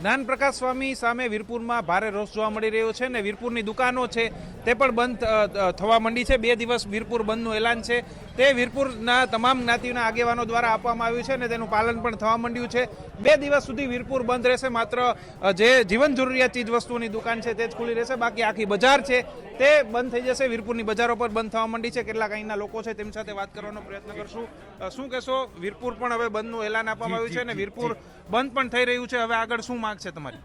જ્ઞાન પ્રકાશ સ્વામી સામે વીરપુરમાં ભારે રોષ જોવા મળી રહ્યો છે ને વીરપુરની દુકાનો છે તે પણ બંધ થવા માંડી છે. બે દિવસ વીરપુર બંધનું એલાન છે. તે વીરપુરના તમામ જ્ઞાતિના આગેવાનો દ્વારા આપવામાં આવ્યું છે ને તેનું પાલન પણ થવા માંડ્યું છે. બે દિવસ સુધી વીરપુર બંધ રહેશે. માત્ર જે જીવન જરૂરિયાત ચીજ વસ્તુઓની દુકાન છે તે જ ખુલ્લી રહેશે. બાકી આખી બજાર છે તે બંધ થઈ જશે. વીરપુરની બજારો પર બંધ થવા માંડી છે. કેટલાક અહીંના લોકો છે તેમની સાથે વાત કરવાનો પ્રયત્ન કરશું. શું કહેશો? વીરપુર પણ હવે બંધનું એલાન આપવામાં આવ્યું છે અને વીરપુર બંધ પણ થઈ રહ્યું છે. હવે આગળ શું માંગ છે તમારી?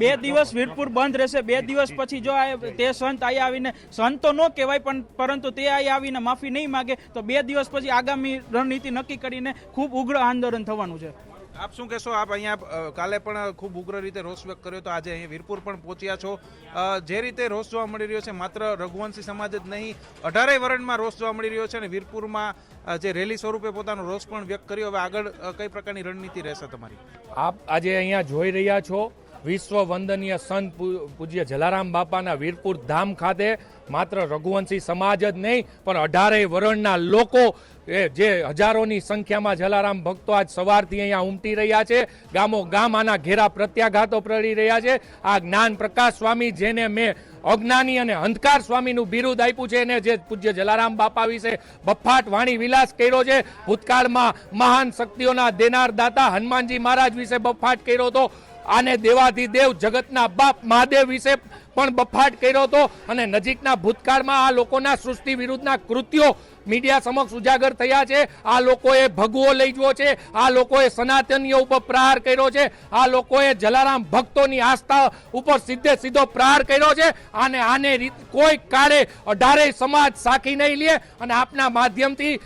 બે દિવસ વીરપુર બંધ રહેશે. બે દિવસ પછી જો આ તે સંત આઈ આવીને સંત તો ન કહેવાય પણ પરંતુ તે આઈ આવીને માફી નહીં માગે તો બે દિવસ પછી આગામી રણનીતિ નક્કી કરીને ખૂબ ઉગ્ર આંદોલન થવાનું છે. આપ શું કહેશો? આપ અહીંયા કાલે પણ ખૂબ ઉગ્ર રીતે રોષ વ્યક્ત કર્યો તો આજે અહીંયા વીરપુર પણ પહોંચ્યા છો. જે રીતે રોષ જોવા મળી રહ્યો છે, માત્ર રઘુવંશી સમાજ જ નહીં, અઢારેય વર્ણમાં રોષ જોવા મળી રહ્યો છે અને વીરપુરમાં જે રેલી સ્વરૂપે પોતાનો રોષ પણ વ્યક્ત કર્યો. હવે આગળ કઈ પ્રકારની રણનીતિ રહેશે તમારી? આપ આજે અહીંયા જોઈ રહ્યા છો વિશ્વ વંદનીય સંત પૂજ્ય જલારામ બાપાના વીરપુર ધામ ખાતે માત્ર રઘુવંશી સમાજ જ નહીં, પણ અઢારેય વરણના લોકો, એ જે હજારોની સંખ્યામાં જલારામ ભક્તો આજ સવારથી અહીંયા ઉમટી રહ્યા છે, ગામો ગામ આના ઘેરા પ્રત્યાઘાતો પ્રળી રહ્યા છે. આ જ્ઞાન પ્રકાશ સ્વામી જેને મેં અજ્ઞાની અને અંધકાર સ્વામીનું બિરુદ આપ્યું છે, એને જે પૂજ્ય જલારામ બાપા વિશે બફાટ વાણી વિલાસ કર્યો છે, ભૂતકાળમાં મહાન શક્તિઓના દેનાર દાતા હનુમાનજી મહારાજ વિશે બફાટ કર્યો હતો. આને દેવાધિદેવ દેવ જગતના બાપ મહાદેવ વિશે પણ બફાટ કર્યો હતો અને નજીકના ભૂતકાળમાં આ લોકોના સૃષ્ટિ વિરુદ્ધના કૃત્યો મીડિયા સમક્ષ ઉજાગર થયા છે. આ લોકોએ ભગવો લઈ જવો છે. આ લોકોએ સનાતનીઓ ઉપર પ્રહાર કર્યો છે. આ લોકોએ જલારામ ભક્તોની આસ્થા ઉપર સીધે સીધો પ્રહાર કર્યો છે. અને આને કોઈ કાળે અઢારેય સમાજ સાખી નહીં લે અને આપના માધ્યમથી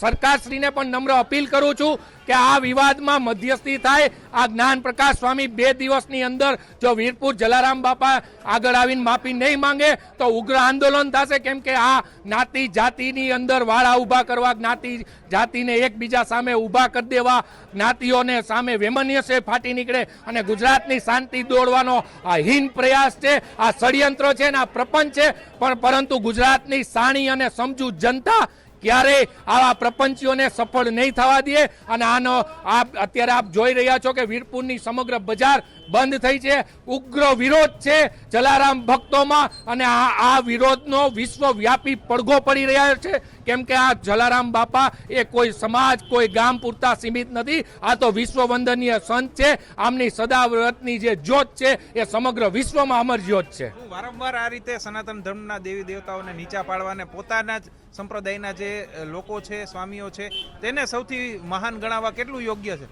સરકારશ્રીને પણ નમ્ર અપીલ કરું છું કે આ વિવાદમાં મધ્યસ્થી થાય. આ જ્ઞાન પ્રકાશ સ્વામી બે દિવસની અંદર જો વીરપુર જલારામ બાપા આગળ આવીને માફી નહીં માંગે, તો ઉગ્ર આંદોલન થશે. કેમ કે આ જ્ઞાતિ જાતિની અંદર વાળા ઊભા કરવા, જ્ઞાતિ જાતિને એકબીજા સામે ઊભા કરી દેવા, જ્ઞાતિઓને સામે વેમન્ય છે ફાટી નીકળે અને ગુજરાતની શાંતિ દોડવાનો આ હીન પ્રયાસ છે. આ ષડયંત્ર છે ને આ પ્રપંચ છે. પણ પરંતુ ગુજરાતની સાણી અને સમજુ જનતા ક્યારેય આવા પ્રપંચીઓને સફળ નહીં થવા દે અને આનો આપ અત્યારે આપ જોઈ રહ્યા છો કે વીરપુરની સમગ્ર બજાર બંધ થઈ છે. ઉગ્ર વિરોધ છે જલારામ ભક્તોમાં અને આ આ વિરોધનો વિશ્વવ્યાપી પડઘો પડી રહ્યા છે. કેમ કે આ જલારામ બાપા એ કોઈ સમાજ, કોઈ ગામ પૂરતા સીમિત નથી. આ તો વિશ્વ વંદનીય સંત છે. આમની સદાવ્રતની જે જ્યોત છે એ સમગ્ર વિશ્વમાં અમર જ્યોત છે. વારંવાર આ રીતે સનાતન ધર્મના દેવી દેવતાઓને નીચા પાડવા અને પોતાના જ સંપ્રદાયના જે લોકો છે, સ્વામીઓ છે, તેને સૌથી મહાન ગણાવવા કેટલું યોગ્ય છે?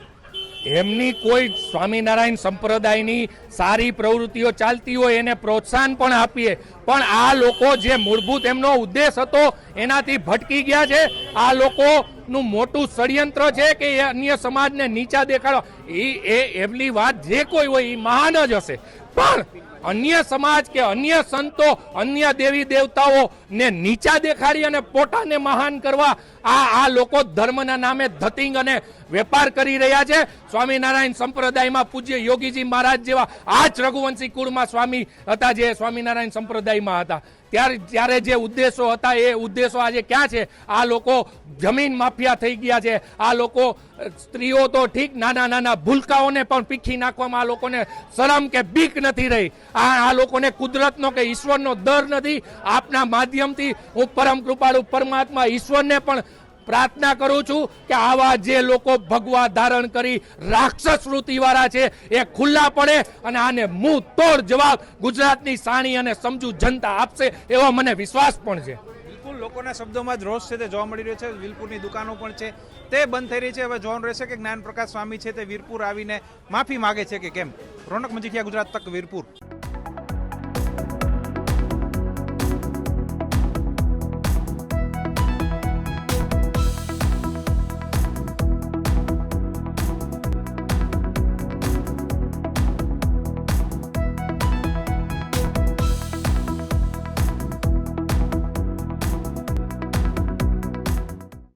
એમની કોઈ સ્વામિનારાયણ સંપ્રદાયની સારી પ્રવૃત્તિઓ ચાલતી હોય એને પ્રોત્સાહન પણ આપીએ. પણ આ લોકો જે મૂળભૂત એમનો ઉદ્દેશ હતો, એનાથી ભટકી ગયા છે. આ લોકોનું મોટું ષડયંત્ર છે કે એ અન્ય સમાજને નીચા દેખાડો એ, એમની વાત જે કોઈ હોય એ મહાન જ હશે. પણ અન્ય સમાજ કે અન્ય સંતો, અન્ય દેવી દેવતાઓ ને નીચા દેખાડી અને પોતાને મહાન કરવા આ આ લોકો ધર્મના નામે ધતિંગ અને વેપાર કરી રહ્યા છે. સ્વામિનારાયણ સંપ્રદાયમાં પૂજ્ય યોગીજી મહારાજ જેવા આ જ રઘુવંશી કુળમાં સ્વામી હતા જે સ્વામિનારાયણ સંપ્રદાયમાં હતા. ત્યારે ત્યારે જે ઉદ્દેશો હતા એ ઉદ્દેશો આજે ક્યાં છે? આ લોકો જમીન માફિયા થઈ ગયા છે. આ લોકો સ્ત્રીઓ તો ઠીક નાના નાના ભૂલકાઓને પણ પીખી નાખવામાં આ લોકોને શરમ કે બીક નથી રહી. આ આ લોકોને કુદરતનો કે ઈશ્વરનો દર નથી. આપના માધ્યમથી હું પરમ કૃપાળુ પરમાત્મા ઈશ્વરને પણ પ્રાર્થના કરું છું કે આવા જે લોકો ભગવા ધારણ કરી રાક્ષસ વૃત્તિવાળા છે, એ ખુલ્લા પડે અને આને મું તોડ જવાબ ગુજરાતની સાણી અને સમજુ જનતા આપશે એવો મને વિશ્વાસ પણ છે. બિલકુલ, લોકોના શબ્દોમાં જ રોષ છે, તે જોવા મળી રહ્યો છે. વીરપુરની દુકાનો પણ છે. તે બંધ થઈ રહી છે. હવે જોવાનું રહેશે કે જ્ઞાન પ્રકાશ સ્વામી છે તે વીરપુર આવીને માફી માગે છે કે કેમ? રોનક મજીઠિયા ગુજરાત તક વીરપુર.